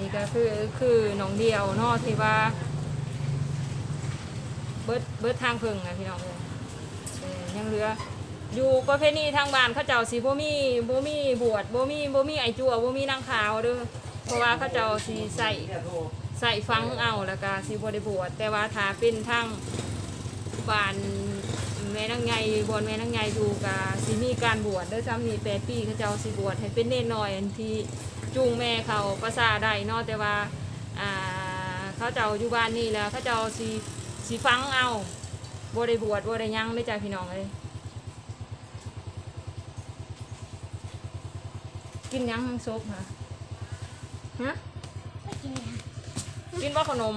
นี่ก็คือคือน้องเดียวเนาะที่ว่า เบิดเบิดทางเพิ่งอะพี่น้องเลยเออยังเหลือ อยู่ประเพณีทางบ้านเขาเจ้าสีบ่มีบ่มีบวชบ่มีบ่มีไอจั่วบ่มีนางขาวเด้อเพราะว่าเขาเจ้าสีใส่ใส่ฟังเอาแล้วก็สีบ่ได้บวชแต่ว่าถ้าเป็นทางบ้านแม่นางไงบนแม่นางไงดูกะสิมีการบวชเด้อซ้ำนี่แปดปีเขาเจ้าสิบวชให้เป็นเน่นน้อยที่ จูงแม่เขาประสาได้เนาะแต่ว่าอ่าเขาเจ้าอยู่บ้านนี่แล้วเขาเจ้าสิสิฟังเอาบ่ได้บวชบ่ได้หยังเลยจ้ะพี่น้องเอ้ยกินหยังซุปฮะฮะกินกินว่าขนม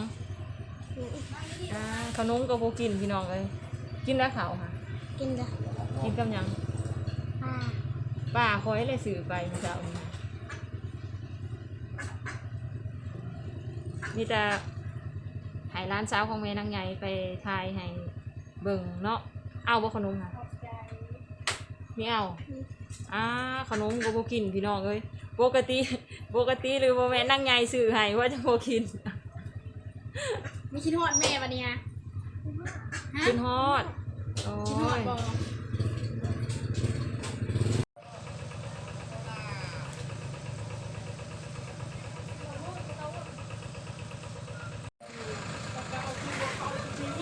อ่าขนมก็บ่กินพี่น้องเลยกินได้ขาวค่ะกินจ้ะกินกับหยังป้าป้าคอยเลยสื่อไปเมื่อเช้า มีแต่ให้ร้านสาวของแม่นางใหญ่ไปทายให้เบิ่งเนาะเอาบ่ขนมค่ะมีเอาอ่าขนมก็บ่กินพี่น้องเอ้ยปกติปกติหรือบ่แม่นนั่งไงซื้อให้ว่าจะบ่กินไม่คิดฮอดแม่ปะเนี่ยฮะกินฮอดโอ้คิดฮอดยบ่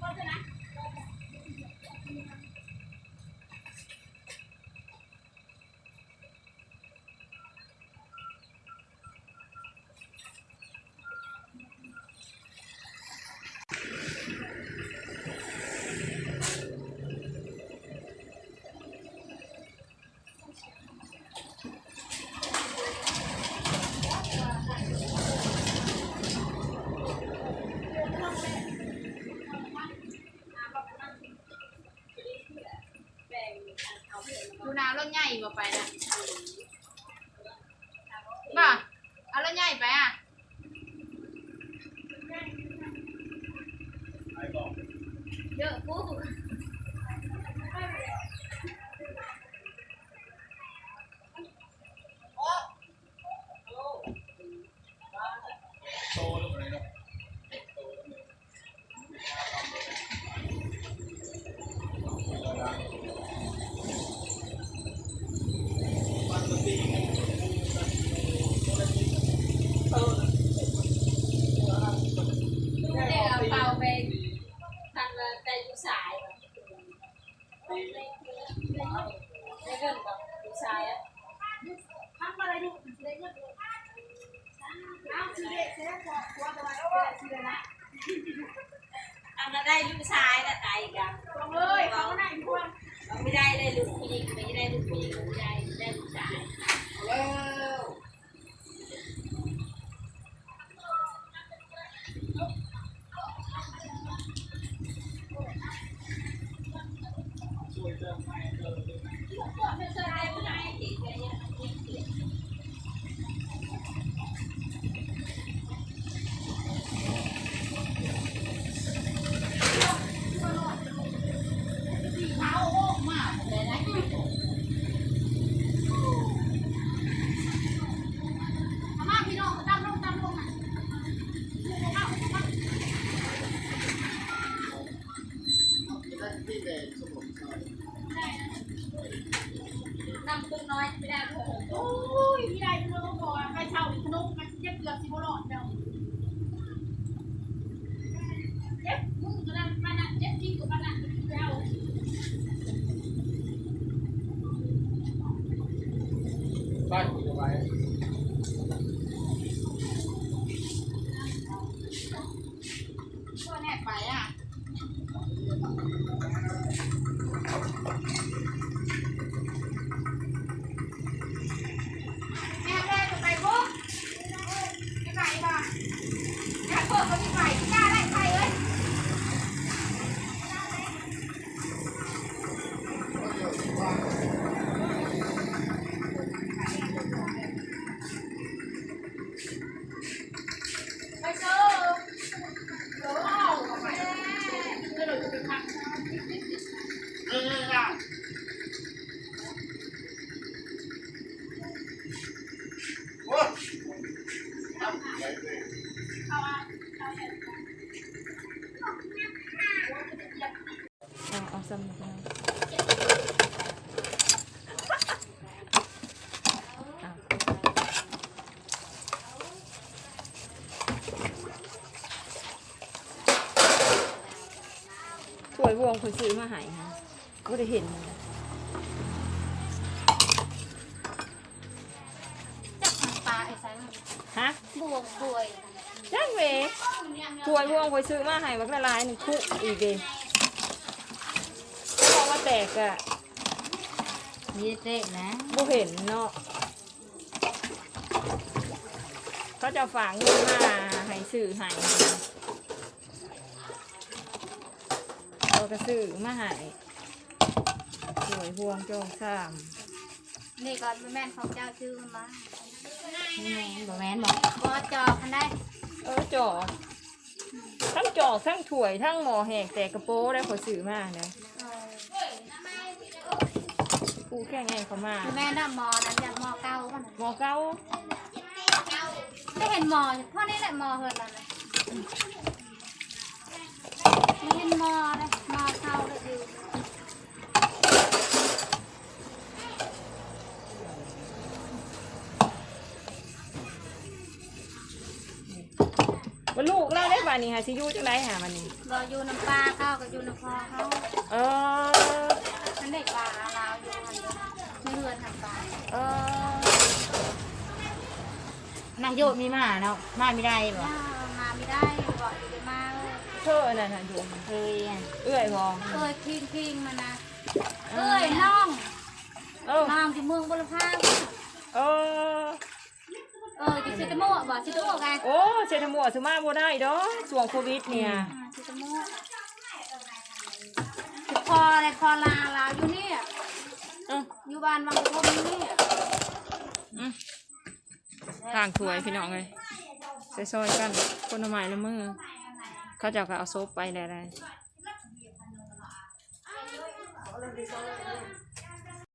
Thank you. ดูนาวรถใหญ่บ่ไปนะบ่เอารถใหญ่ไปอะเยอะปุ๊บ เด็กเอาเป่าไปทางใจผู้ชาย ไม่เกินกับผู้ชายอะทำอะไรดูเด็กเยอะเลยอ้าวคือเด็กเสียกว่าตัวตัวอะไรคือเด็กนะอันนั้นได้ลูกชายละตายอีกอะลงเลยเขาก็นั่งพวงไม่ได้ได้ลูกผู้หญิงไม่ได้ลูกผู้หญิงไม่ได้ได้ลูกชาย เำตุ้งน้อยไม่ได้เพื่อน โอ้ยพี่ได้ขนมก่อนไปเช่าขนม มันเจ็บเกือบสิบหลอดเดียวเจ็บมึงก็นั่นมานั่นเจ็บจริงกว่ามานั่นแล้ว บ้านคุณจะไว้ ก็แน่ไปอะแม่แม่จะไปปุ๊บไม่ไปป่ะแม่เปิดก็ไม่ไปกล้าได้ไปเลย ไปเจอเดี๋ยวเอาไปเดี๋ยวเราจะไปพัก เออน่ะโอ้ย เอาเอาซ้ำนะเอา ถ้วยวงคนซื้อมาใหายฮะก็ได้เห็นจับทางปลาไอ้สันฮะบวงบวยจังเวถวยวงคนซื้อมาใหายวักละลายหนึ่งคุกอีกเองพอมาแตกอะยี่เจ๊นะบ่เห็นเนาะเขาจะฝากเงินมาให้ซื้อให้ เราก็ซื้อมาให้สวยพวงจองซ้นี่ก่อนแม่นของเจ้าชื่อมาำนี่บ่แม่นบอกบอจอคันได้ เออจอกทั้งจอกทั้งถ้วยทั้งหม้อแหกแต่กระโปรงได้ขอซื้อมาเนี่ยเออกูแค่ไงเขามาแม่น่ะหมอนั้นจากหมอเก้าป่ะหม้อเก้าไม่เห็นหมอพ่อนี่แหละหมอเหินแล้วนะไม่เห็นหมอเลยหมอเก้าเลยอยู่ ว่าลูกเราได้ป่านี่ฮะสิอยูจังไรหามันนี่รออยู่น้ำปลาเข้ากับอยู่น้ำพอเขาเออฉันได้ปลาลาวอยู่มันไม่เหือนทำปลาเออนางโยดมีมาเนาะมาไม่ได้บ่ย่ามาไม่ได้บอกอยู่ไปมาเลยเธอน่ะน่ะโยมเคยอะเอื้อยบอเอ้ยคิงคิงมานะเอ้ยน้องเออน้องที่เมืองบุรพาเออ เออที่ชิตะโมะบอกชิตะโมะไงโอ้เซตามัวสมาบ่ได้ดอกช่วงโควิดเนี่ยอ่าชิตะโมะที่คออะไรคอลาลาวอยู่นี่เอออยู่บ้านบางคนนี่ทางถวยพี่น้องเลยใส่ซอยกันคนละไม้ละมือ เขาเจะก็เอาโซบไปแล้วได้